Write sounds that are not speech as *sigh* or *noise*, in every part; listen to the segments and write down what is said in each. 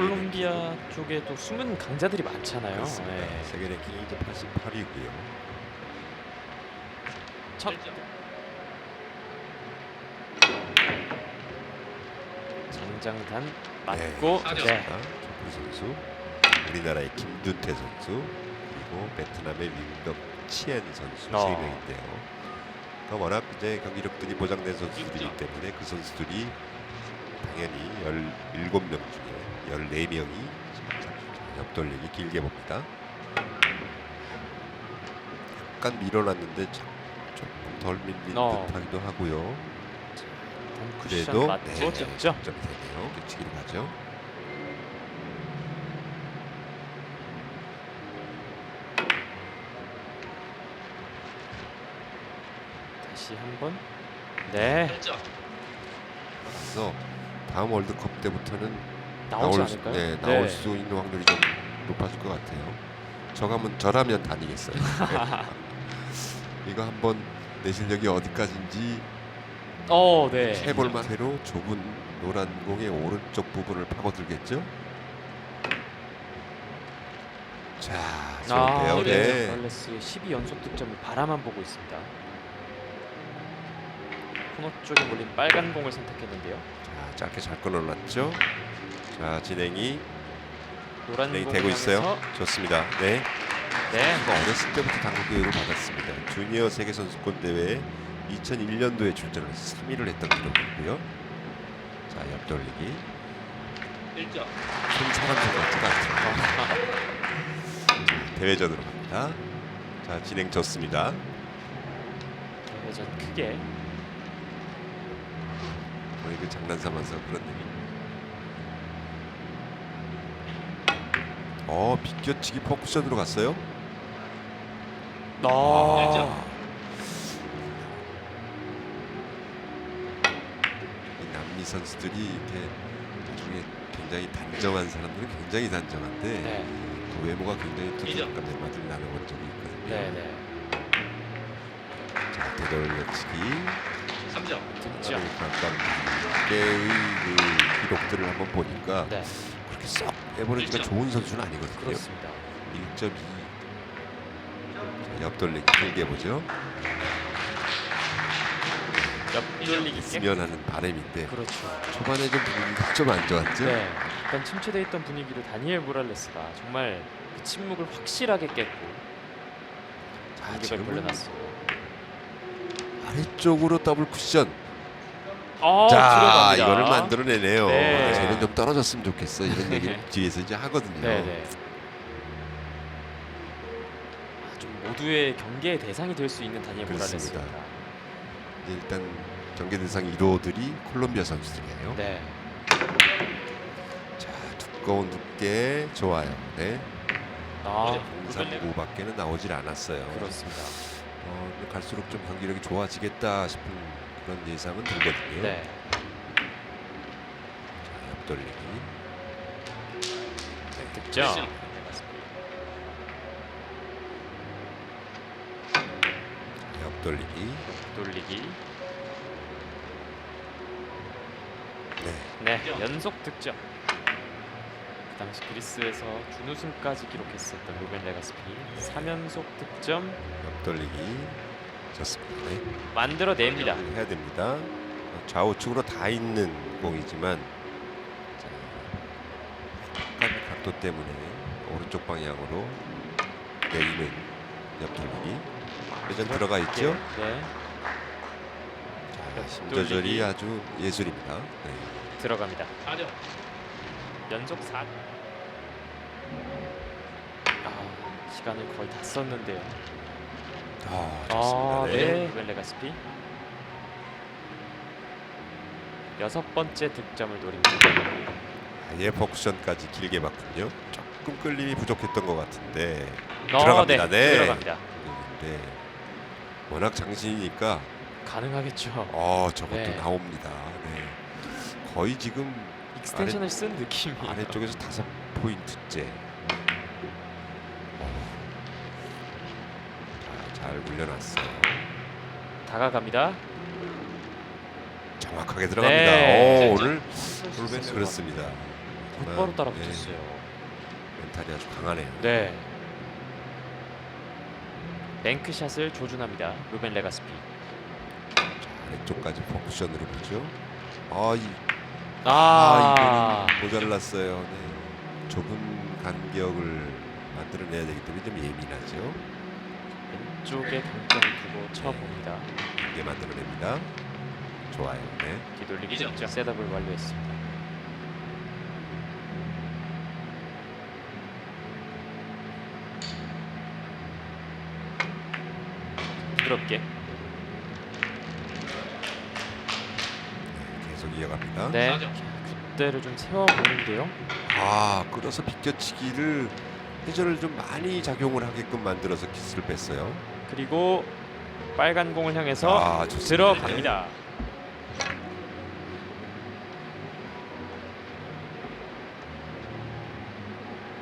콜롬비아 쪽에도 숨은 강자들이 많잖아요. 그렇습니다. 네. 세계 랭킹이 이제 88위고요. 첫 장장단 맞고 네, 네. 좋습니다. 조프 선수, 우리나라의 김둔태 선수, 그리고 베트남의 윈덕 치엔 선수 어. 세 명인데요. 그러니까 워낙 이제 경기력들이 보장된 선수들이기 때문에 그 선수들이 당연히 17명 중에 14명이 옆돌리기 길게 봅니다. 약간 밀어놨는데 참 조금 덜 밀린 어. 듯하기도 하고요. 그래도 맞고 네, 되네요. 규칙으로 가죠. 다시 한번 네 그래서 다음 월드컵 때부터는 나오지 나올, 수- 않을까요? 네, 나올 수 있는 확률이 좀 높아질 것 같아요. 저가면 저라면 다니겠어요. *laughs* 네. 이거 한번 내 실력이 어디까지인지 어, 네. 해볼만 해로 좁은 노란 공의 오른쪽 부분을 파고들겠죠. 자, 아, 좋은데요. 네. 네. morales 12연속 득점을 바라만 보고 있습니다. 코너 쪽에 몰린 빨간 공을 선택했는데요. 자, 짧게 잘 끊어놨죠. 자, 진행이 노란 진행이 공 되고 있어요. 좋습니다. 네. 네. 어렸을 때부터 당구 교육을 받았습니다. 주니어 세계 선수권 대회 2001년도에 출전을 해서 3위를 했던 기록이고요. 자, 옆돌리기. 1점. 큰 사람 좀 같지가 않죠. 자, 대회전으로 갑니다. 자, 진행 좋습니다. 대회전 크게 거의 그 장난삼아서 그런 얘기. 어, 비껴치기 포쿠션으로 갔어요. 아, 이 남미 선수들이 이렇게 나중에 굉장히 단정한 사람들은 굉장히 단정한데 네. 그 외모가 굉장히 투박한 멤버들 나눠본 적이 있거든요. 네, 네. 자, 되돌려치기. 3점. 득점. 감독의 그 기록들을 한번 보니까 네. 그렇게 썩 에버리지가. 좋은 선수는 아니거든요. 그렇습니다. 1.2. 자, 옆돌리기 길게 보죠. 옆돌리기 깨. 있으면 하는 바람인데 그렇죠. 초반에 좀 분위기가 좀 안 좋았죠. 네. 약간 침체돼 있던 분위기를 다니엘 모랄레스가 정말 그 침묵을 확실하게 깼고 자, 공격을 지금은 불러놨어요. 아래쪽으로 더블 쿠션. 어, 자, 들어갑니다. 이거를 만들어내네요. 네. 아, 쟤는 좀 떨어졌으면 좋겠어. 이런 얘기를 *laughs* 뒤에서 이제 하거든요. 네, 네. 아, 좀 모두의 경계의 대상이 될 수 있는 다니엘 그렇습니다. 모랄레스입니다. 이제 일단 경기 대상 1호들이 콜롬비아 선수들이에요. 네. 자, 두꺼운 두께 좋아요. 네. 아, 039밖에는 나오질 않았어요. 그렇습니다. 어, 갈수록 좀 경기력이 좋아지겠다 싶은 그런 예상은 들거든요. 네. 자, 옆돌리기. 득점. 득점. 네, 맞습니다. 옆돌리기. 돌리기. 네. 네. 연속 득점. 그 당시 그리스에서 준우승까지 기록했었던 루벤 레가스피 3연속 득점 옆돌리기. 좋습니다. 네. 만들어냅니다. 해야 됩니다. 좌우측으로 다 있는 공이지만 자, 약간 각도 때문에 오른쪽 방향으로 내리는 옆돌리기. 회전 들어가 있죠. 네, 자, 심조절이. 아주 예술입니다. 네. 들어갑니다. 4점. 연속 4. 아, 시간을 거의 다 썼는데요. 아, 아, 좋습니다. 네. 네. 루벤 레가스피. 여섯 번째 득점을 노립니다. 아예 포쿠션까지 길게 봤군요. 조금 끌림이 부족했던 것 같은데 어, 들어갑니다. 네. 들어갑니다. 네. 워낙 장신이니까 가능하겠죠. 어 저것도 네. 나옵니다. 네. 거의 지금 익스텐션을 쓴 느낌이. 아래쪽에서 다섯 포인트째. 물려놨어요. 다가갑니다. 정확하게 들어갑니다. 네. 오, 오늘 선수 룰벤 선수가 그렇습니다. 곧바로 따라붙었어요. 멘탈이 아주 강하네요. 네. 뱅크샷을 조준합니다. 루벤 레가스피. 아래쪽까지 포쿠션으로 보죠. 아, 이, 아, 아, 모자랐어요. 네. 좁은 간격을 만들어내야 되기 때문에 좀 예민하죠. 왼쪽에 강점을 두고 쳐봅니다. 이게 만들어냅니다. 좋아요. 네. 뒤돌리기 이점. 직접 셋업을 완료했습니다. 부드럽게 계속 이어갑니다. 네 사점. 굿대를 좀 세워보는데요 아, 끌어서 비껴치기를 회전을 좀 많이 작용을 하게끔 만들어서 키스를 뺐어요. 그리고 빨간 공을 향해서 아, 좋습니다. 들어갑니다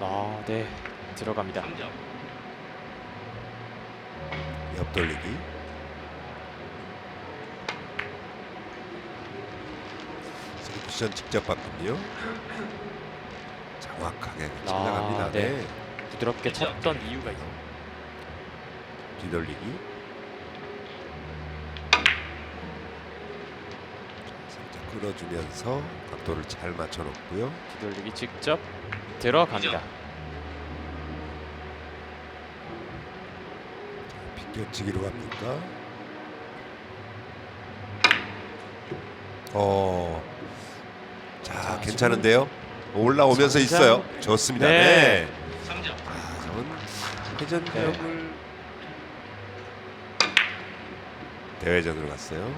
아 네 들어갑니다 3점. 옆 돌리기. 스리 쿠션 직접 바꾸요 *laughs* 정확하게. 아, 네. 네. 부드럽게 쳤던 이유가 있어요 뒤돌리기. 살짝 끌어주면서 각도를 잘 맞춰놓고요. 뒤돌리기 직접 들어갑니다 비껴치기로 갑니까? 어, 자, 자, 괜찮은데요? 올라오면서. 있어요. 좋습니다. 네. 네. 3점. 아, 저건 회전력을 대회전으로 갔어요.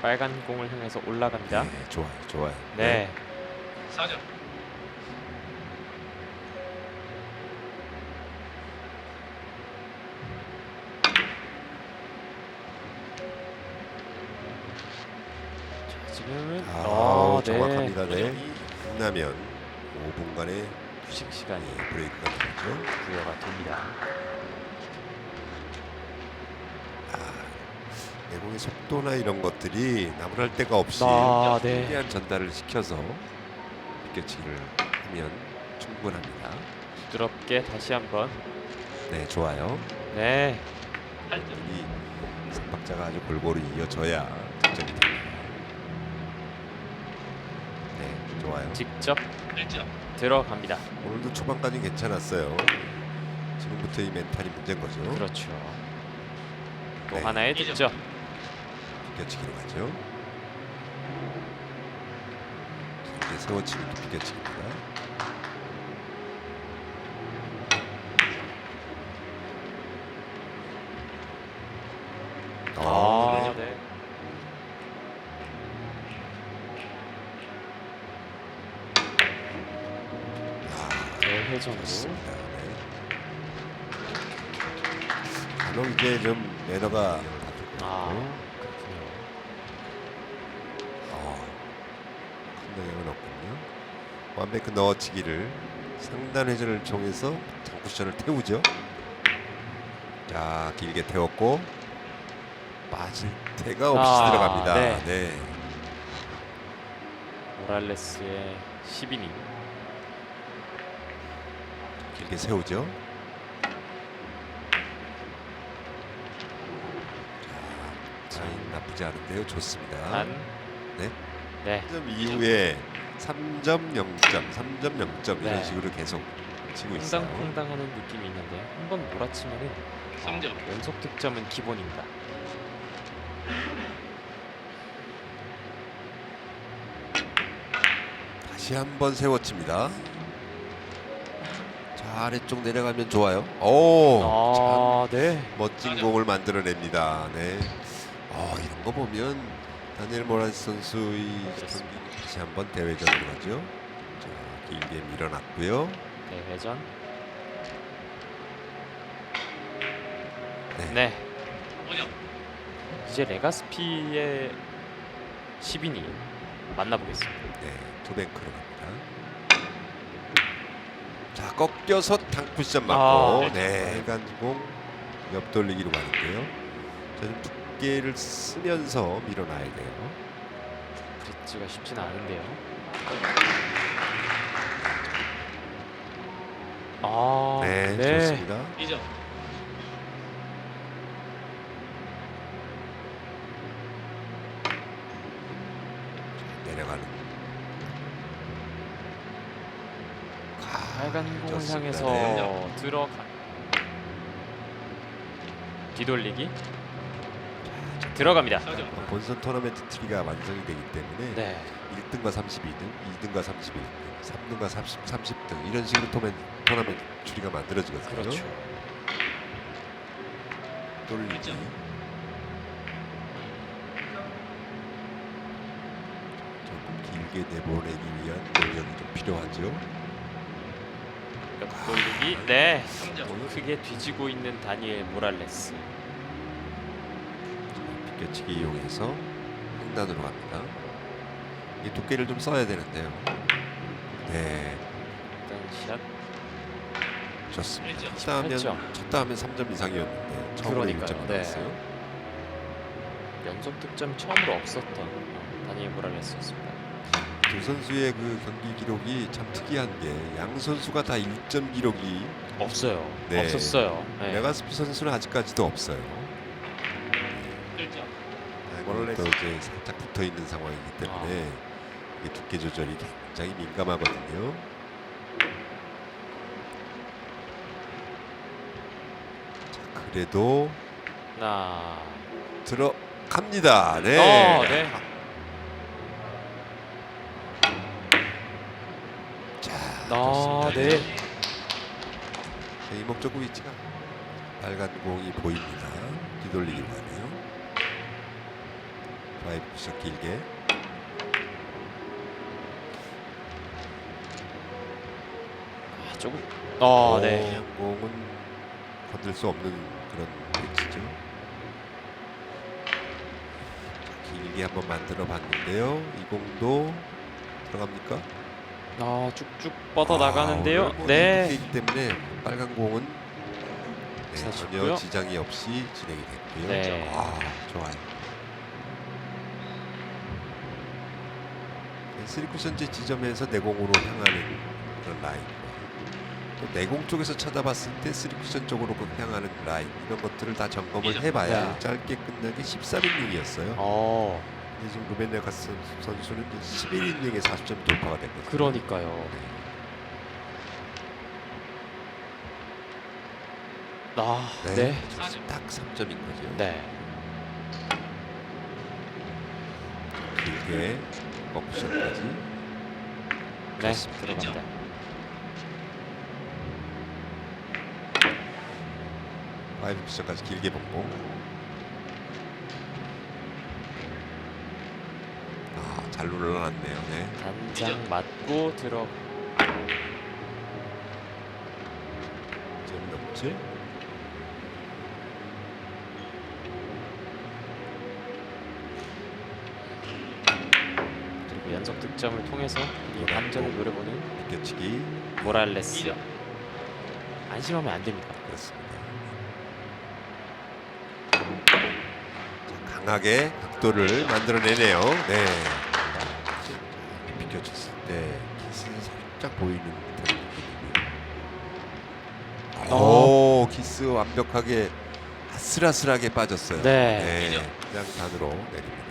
빨간 공을 향해서 올라갑니다 네, 좋아요, 좋아요. 네 4점. 자, 지금은 아, 아, 정확합니다. 네. 끝나면 5분간의 휴식 시간이 브레이크가 되죠. 부여가 됩니다 내공의 속도나 이런 것들이 나무랄 데가 없이 아, 네. 최대한 전달을 시켜서 비껴치기를 하면 충분합니다. 부드럽게 다시 한번 네, 좋아요. 네 8점. 이 삼박자가 아주 골고루 이어져야 득점이 됩니다. 네, 좋아요. 직접 1점. 들어갑니다 오늘도 초반까지 괜찮았어요. 지금부터 이 멘탈이 문제인 거죠. 그렇죠 또 네. 하나의. 득점 비껴치기로 가죠. 이렇게 세워치기 또 비껴치기입니다. 어, 아, 네. 대회전으로 좋습니다. 네. 간혹 이제 좀 매너가 아 어, 그렇군요 어, 큰 영향은 없군요. 완벽히 넣어치기를 상단 회전을 통해서 장쿠션을 태우죠. 자 길게 태웠고 빠질 데가 없이 아, 들어갑니다. 네. 네. 모랄레스의 10이닝 길게 세우죠. 자, 사인 나쁘지 않은데요. 좋습니다. 한 네. 네 3점 이후에 3점 0점, 3점 0점 이런 네. 식으로 계속 치고 있어요. 퐁당퐁당하는 느낌이 있는데 한 번 몰아치면은 삼 점. 어, 연속 득점은 기본입니다. 다시 한번 세워칩니다. 자 아래쪽 내려가면 좋아요. 오, 참 아, 네. 멋진 공을 만들어냅니다. 네. 아 이런 거 보면 다니엘 모라스 선수의 경기 다시 한번 대회전으로 가죠. 자 길게 밀어놨고요. 대회전. 네. 네. 5점. 이제 레가스피의 10이닝 만나보겠습니다. 네, 투뱅크로 갑니다. 자, 꺾여서 탕쿠션 맞고, 아, 네, 일간공 옆돌리기로 가는데요. 자, 좀 두께를 쓰면서 밀어놔야 돼요. 브릿지가 쉽지는 않은데요. 아, 네, 네. 좋습니다. 2점. 내려가는. 빨간 공을 좋습니다. 향해서 네. 들어가. 뒤돌리기 들어갑니다. 4점. 본선 토너먼트 트리가 완성이 되기 때문에 네. 1등과 32등, 2등과 31등, 3등과 30, 30등 이런 식으로 토멘, 토너먼트 추리가 만들어지거든요. 그렇죠. 돌리기. 일점. 조금 길게 내보내기 위한 노력이 좀 필요하죠. 옆돌리기. 네. 3점. 크게 뒤지고 있는 다니엘 모랄레스. 비껴치기 이용해서 횡단으로 갑니다. 이 두께를 좀 써야 되는데요. 네, 일단 샷. 좋습니다. 다음엔 팔점. 첫 다음엔 3점 이상이었는데 처음으로 그러니까요. 1점을 네. 넣었어요. 연속 득점 처음으로 없었던 다니엘 모랄레스였습니다. 두 선수의 그 경기 기록이 참 특이한 게 양 선수가 다 1점 기록이 없어요. 네. 없었어요. 네. 메가스피 선수는 아직까지도 없어요. 1점. 원래 또 이제 살짝 붙어 있는 상황이기 때문에 아. 이게 두께 조절이 굉장히 민감하거든요. 자, 그래도 하나. 들어갑니다. 네. 어, 네. 자, 아, 좋습니다. 네. 자, 이목적 위치가 빨간 공이 보입니다. 뒤돌리기로 하네요. 드라이브 샷 길게. 아, 조금. 어, 네. 공은 건들 수 없는 그런 위치죠. 자, 길게 한번 만들어 봤는데요. 이 공도 들어갑니까? 아, 쭉쭉 뻗어 나가는데요. 아, 네. 이기 때문에 빨간 공은 네. 전혀 지장이 없이 진행이 됐고요. 네. 아, 좋아요. 네, 쓰리쿠션제 지점에서 내공으로 향하는 그런 라인과 또 내공 쪽에서 쳐다봤을 때 쓰리쿠션 쪽으로 그 향하는 라인 이런 것들을 다 점검을. 해봐야 네. 짧게 끝나기 13이닝이었어요. 지금 루벤 네가스 선수는 11이닝에 40점 돌파가 됐거든요. 그러니까요. 아, 네. 네. 딱 3점인 거죠. 네. 길게 옵션까지 네. 들어갑니다. 파이브 쿠션까지 길게 본공 아 잘 눌러놨네요 네. 단장 맞고 들어. 점 넘지 그리고 연속 득점을 통해서 이 반전을 노려보는 비껴치기 모랄레스. 2점. 안심하면 안 됩니다. 그렇습니다 자, 강하게 각도를 만들어내네요 네 살짝 보이는 듯한 느낌이고요 오 키스 완벽하게 아슬아슬하게 빠졌어요 네. 네, 그냥 단으로 내립니다.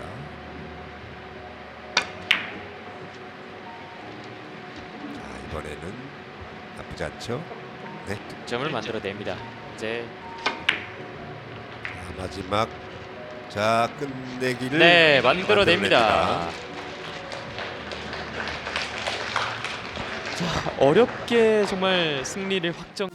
자, 이번에는 나쁘지 않죠? 네, 득점을 만들어냅니다. 이제 자, 마지막 자 끝내기를 네 만들어냅니다. 만들어냅니다. 자 어렵게 정말 승리를 확정.